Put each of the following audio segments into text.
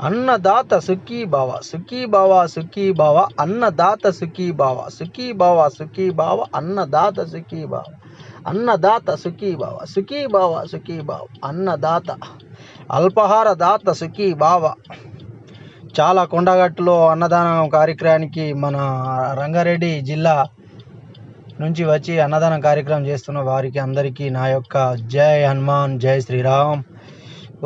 అన్నదాత సుఖీ బావ సుఖీ బావ సుఖీ బావ అన్నదాత సుఖీ బావ సుఖీ బావ సుఖీ బావ అన్నదాత సుఖీ బావ అన్నదాత సుఖీ బావ సుఖీ బావ సుఖీ బావ అన్నదాత అల్పహార దాత సుఖీ బావ చాలా కొండగట్టులో అన్నదానం కార్యక్రమానికి మన రంగారెడ్డి జిల్లా నుంచి వచ్చి అన్నదానం కార్యక్రమం చేస్తున్న వారికి అందరికీ నా యొక్క జై హనుమాన్ జై శ్రీరామ్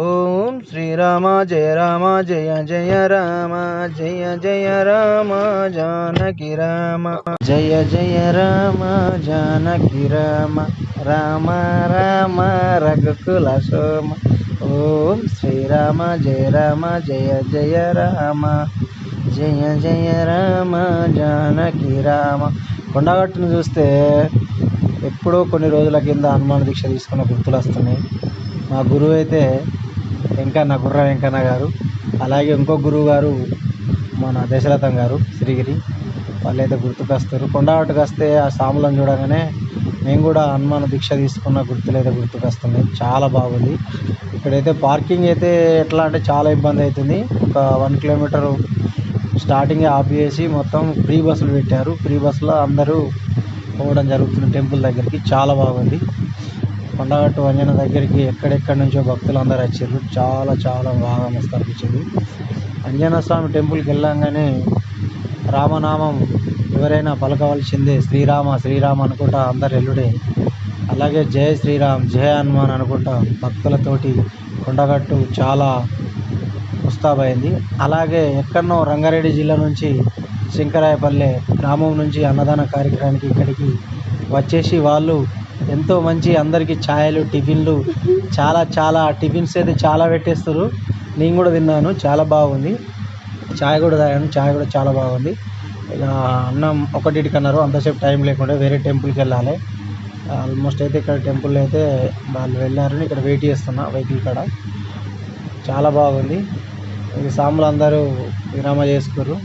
ఓం శ్రీరామ జయ రామ జయ జయ రామ జయ జయ రామ జానకి రామ. జయ జయ రామ జానకి రామ రామ రామ రఘుకుల సోమ. ఓం శ్రీరామ జయ రామ జయ జయ రామ. జయ జయ రామ జానకి రామ. కొండగట్టును చూస్తే ఎప్పుడో కొన్ని రోజుల కింద హనుమాన్ దీక్ష తీసుకున్న గుర్తులు వస్తున్నాయి. మా గురువు అయితే వెంకన్న గుర్ర వెంకన్న గారు అలాగే ఇంకో గురువు గారు మన దశరథం గారు శ్రీగిరి వాళ్ళైతే గుర్తుకొస్తారు. కొండవాటికి వస్తే ఆ సాములను చూడగానే మేము కూడా హనుమాన్ దీక్ష తీసుకున్న గుర్తులైతే గుర్తుకొస్తుంది గుర్తుకొస్తున్నాయి. చాలా బాగుంది. ఇక్కడైతే పార్కింగ్ అయితే ఎట్లా అంటే చాలా ఇబ్బంది అవుతుంది. ఒక వన్ కిలోమీటర్ స్టార్టింగ్ ఆఫ్ చేసి మొత్తం ఫ్రీ బస్సులు పెట్టారు. ఫ్రీ బస్సులో అందరూ పోవడం జరుగుతుంది టెంపుల్ దగ్గరికి. చాలా బాగుంది. కొండగట్టు వంజన దగ్గరికి ఎక్కడెక్కడి నుంచో భక్తులు అందరూ వచ్చారు. చాలా చాలా బాగా మస్తు అనిపించింది అంజనా స్వామి టెంపుల్కి వెళ్ళంగానే రామనామం ఎవరైనా పలకవలసిందే శ్రీరామ శ్రీరామ అనుకుంటా అందరు ఎల్లుడే. అలాగే జయ శ్రీరామ్ జయ హనుమాన్ అనుకుంటా భక్తులతోటి కొండగట్టు చాలా ముస్తాబైంది అలాగే ఎక్కడనో రంగారెడ్డి జిల్లా నుంచి శంకరాయపల్లె గ్రామం నుంచి అన్నదాన కార్యక్రమానికి ఇక్కడికి వచ్చేసి వాళ్ళు ఎంతో మంచి అందరికీ ఛాయలు టిఫిన్లు చాలా చాలా టిఫిన్స్ అయితే చాలా పెట్టేస్తారు నేను కూడా తిన్నాను చాలా బాగుంది. ఛాయ్ కూడా తాగాను ఛాయ్ కూడా చాలా బాగుంది. ఇక అన్నం ఒకటికి అన్నారు అంతసేపు టైం లేకుండా వేరే టెంపుల్కి వెళ్ళాలి. ఆల్మోస్ట్ అయితే ఇక్కడ టెంపుల్ అయితే వాళ్ళు వెళ్ళారని ఇక్కడ వెయిట్ చేస్తున్నా వెహికల్ కాడ. చాలా బాగుంది. ఈ సాములు అందరూ విరామ చేసుకోరు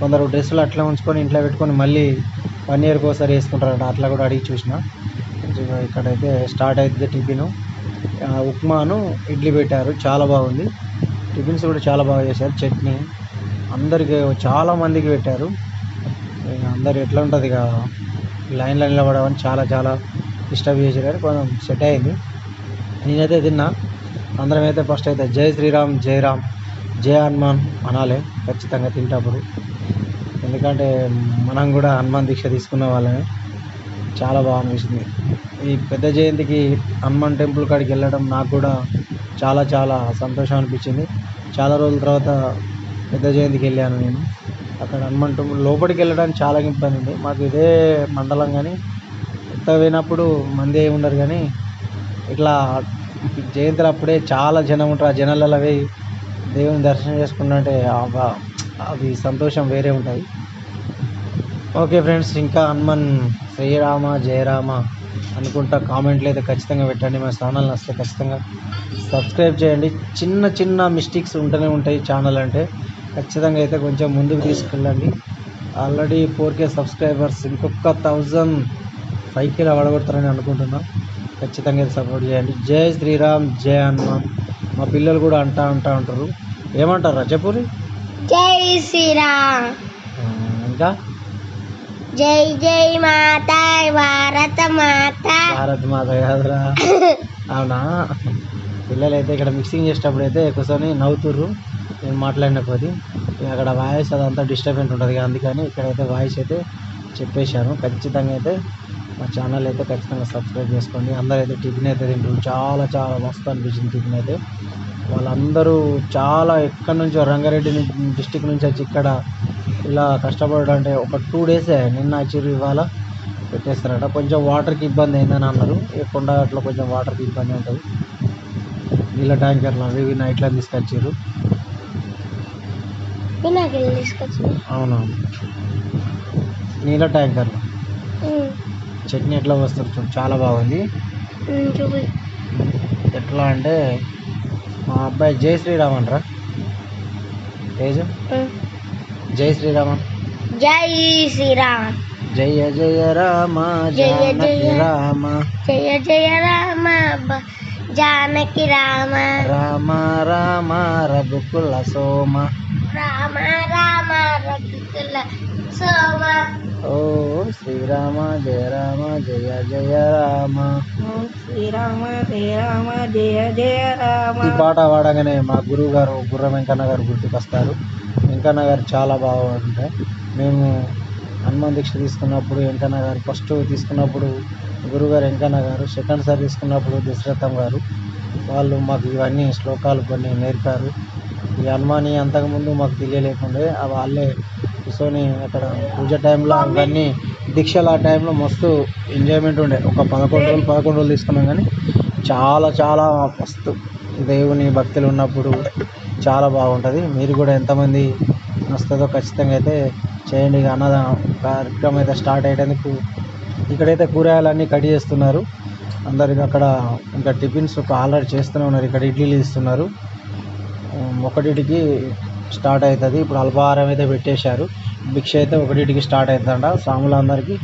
కొందరు డ్రెస్సులు అట్లా ఉంచుకొని ఇంట్లో పెట్టుకొని మళ్ళీ వన్ ఇయర్కి ఒకసారి వేసుకుంటారంట అట్లా కూడా అడిగి చూసిన. ఇదిగో ఇక్కడైతే స్టార్ట్ అవుతుంది టిఫిన్. ఉప్మాను ఇడ్లీ పెట్టారు. చాలా బాగుంది. టిఫిన్స్ కూడా చాలా బాగా చేశారు. చట్నీ అందరికి చాలా మందికి పెట్టారు. అందరు ఎట్లా ఉంటుంది ఇక? లైన్లో నిలబడమని చాలా చాలా డిస్టర్బ్ చేశారు. కానీ కొంచెం సెట్ అయింది. నేనైతే తిన్నా. అందరం అయితే ఫస్ట్ అయితే జై శ్రీరామ్ జై రామ్ జై హనుమాన్ అనాలి. ఖచ్చితంగా తింటప్పుడు ఎందుకంటే మనం కూడా హనుమాన్ దీక్ష తీసుకున్న వాళ్ళమే. చాలా బాగా అనిపిస్తుంది. ఈ పెద్ద జయంతికి హనుమాన్ టెంపుల్ కాడికి వెళ్ళడం నాకు కూడా చాలా చాలా సంతోషం అనిపించింది. చాలా రోజుల తర్వాత పెద్ద జయంతికి వెళ్ళాను నేను. అక్కడ హనుమాన్ టెంపుల్ లోపలికి వెళ్ళడానికి చాలా ఇబ్బంది ఉంది. మాకు ఇదే మండలం కానీ కొత్త పోయినప్పుడు మంది ఏమి ఉండరు కానీ ఇట్లా జయంతులు అప్పుడే చాలా జనం ఉంటారు. ఆ జనాలలో పోయి దేవుని దర్శనం చేసుకుంటుంటే అది సంతోషం వేరే ఉంటుంది ఓకే ఫ్రెండ్స్ ఇంకా హనుమాన్ శ్రీరామ జయరామ అనుకుంటా కామెంట్లు అయితే ఖచ్చితంగా పెట్టండి. మా ఛానల్ వస్తే ఖచ్చితంగా సబ్స్క్రైబ్ చేయండి. చిన్న చిన్న మిస్టేక్స్ ఉంటూనే ఉంటాయి ఛానల్ అంటే. ఖచ్చితంగా అయితే కొంచెం ముందుకు తీసుకెళ్ళండి. ఆల్రెడీ ఫోర్ కే సబ్స్క్రైబర్స్ ఇంకొక థౌజండ్ ఫైవ్ కే పడగొడతారని అనుకుంటున్నాం. ఖచ్చితంగా అయితే సపోర్ట్ చేయండి. జై శ్రీరామ్ జై హనుమాన్. మా పిల్లలు కూడా అంటా అంటా ఉంటారు ఏమంటారు రజపూరి? జై శ్రీరామ్. ఇంకా? జై జై మాత భారత మాత. భారత్ మాత కాదురా. అవునా? పిల్లలు అయితే ఇక్కడ మిక్సింగ్ చేసేటప్పుడు అయితే కూర్చొని నవ్వుతుర్రు. నేను మాట్లాడిన కొద్ది. అక్కడ వాయిస్ అదంతా డిస్టర్బెంట్ ఉంటుంది అందుకని అందుకని ఇక్కడైతే వాయిస్ అయితే చెప్పేశాను. ఖచ్చితంగా అయితే మా ఛానల్ అయితే ఖచ్చితంగా సబ్స్క్రైబ్ చేసుకోండి. అందరూ అయితే టిఫిన్ అయితే తింటారు చాలా చాలా మస్తు అనిపించింది టిఫిన్ అయితే. వాళ్ళందరూ చాలా ఎక్కడి నుంచో రంగారెడ్డి డిస్టిక్ నుంచి వచ్చి ఇక్కడ ఇలా కష్టపడడం అంటే ఒక టూ డేసే నిన్న వచ్చిర్రు ఇవాళ పెట్టేస్తారట. కొంచెం వాటర్కి ఇబ్బంది అయిందని అన్నారు. ఈ కొండ అట్లా కొంచెం వాటర్కి ఇబ్బంది ఉంటుంది. నీళ్ళ ట్యాంకర్లు అవి ఇవి నైట్లో తీసుకొచ్చారు అవునవును నీళ్ళ ట్యాంకర్లు చట్నీ ఎట్లా వస్తారు చూడు చాలా బాగుంది. ఎట్లా అంటే మా అబ్బాయి జై శ్రీరామ్ అంటారా? తేజు? జై శ్రీరామన్ జై శ్రీరామ్. జయ జయ రామ జయ జయ. రామ. జయ జయ రామ జానకి రామ. రామ రామ రఘుకుల సోమ. రామ రామ రఘుకుల సోమ. ఓ శ్రీరామ జయ రామ జయ జయ రామ. శ్రీరామ జయ రామ జయ జయ రామ. ఈ పాట పాడగానే మా గురువు గారు గుర్రం వెంకన్న గారు గుర్తుకొస్తారు. వెంకన్న గారు చాలా బాగుంటాయి మేము హనుమాన్ దీక్ష తీసుకున్నప్పుడు వెంకన్న గారు ఫస్ట్ తీసుకున్నప్పుడు గురుగారు వెంకన్న గారు సెకండ్ సారి తీసుకున్నప్పుడు దశరథం గారు. వాళ్ళు మాకు ఇవన్నీ శ్లోకాలు కొన్ని నేర్పారు. ఈ హనుమాని అంతకుముందు మాకు తెలియలేకుండే వాళ్ళే కూర్చొని అక్కడ పూజ టైంలో అవన్నీ దీక్షల ఆ టైంలో మస్తు ఎంజాయ్మెంట్ ఉండే. ఒక పదకొండు రోజులు పదకొండు రోజులు తీసుకున్నాం కానీ చాలా చాలా మస్తు. దేవుని భక్తులు ఉన్నప్పుడు చాలా బాగుంటుంది. మీరు కూడా ఎంతమంది వస్తుందో ఖచ్చితంగా అయితే చేయండి. ఇక అన్నదానం కార్యక్రమం అయితే స్టార్ట్ అయ్యేందుకు ఇక్కడైతే కూరగాయలన్నీ కట్ చేస్తున్నారు. అందరికి అక్కడ ఇంకా టిఫిన్స్ ఆల్రెడీ చేస్తూనే ఉన్నారు. ఇక్కడ ఇడ్లీలు ఇస్తున్నారు. ఒకటిటికి స్టార్ట్ అవుతుంది. ఇప్పుడు అల్పాహారం అయితే పెట్టేశారు. భిక్ష అయితే ఒకటిటికి స్టార్ట్ అవుతుందంట. స్వాములందరికీ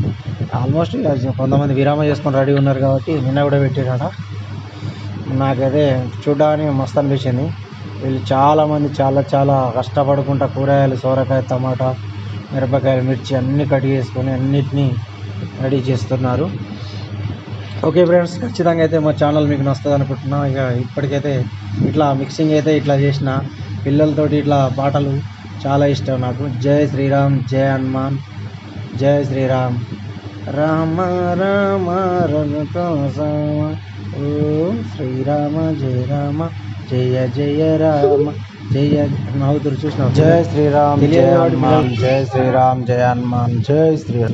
ఆల్మోస్ట్ కొంతమంది విరామం చేసుకొని రెడీ ఉన్నారు కాబట్టి నిన్న కూడా పెట్టారట. నాకైతే చూడడానికి మస్తు అనిపించింది. వీళ్ళు చాలామంది చాలా చాలా కష్టపడుకుంటా కూరగాయలు సోరకాయ టమాటా మిరపకాయలు మిర్చి అన్నీ కట్ చేసుకొని అన్నిటినీ రెడీ చేస్తున్నారు. ఓకే ఫ్రెండ్స్ ఖచ్చితంగా అయితే మా ఛానల్ మీకు నస్తుంది అనుకుంటున్నా. ఇక ఇప్పటికైతే ఇట్లా మిక్సింగ్ అయితే ఇట్లా చేసిన పిల్లలతోటి ఇట్లా పాటలు చాలా ఇష్టం నాకు. జై శ్రీరామ్ జై హనుమాన్ జై శ్రీరామ్. రామ రామ రఘుతో ఓ శ్రీరామ జయ రామ. జయ జయ రామ జయ నవ్వుతురు చూసిన జై శ్రీరామ్ జయ హనుమాన్ జై శ్రీరామ్ జయ హనుమాన్ జై శ్రీరామ్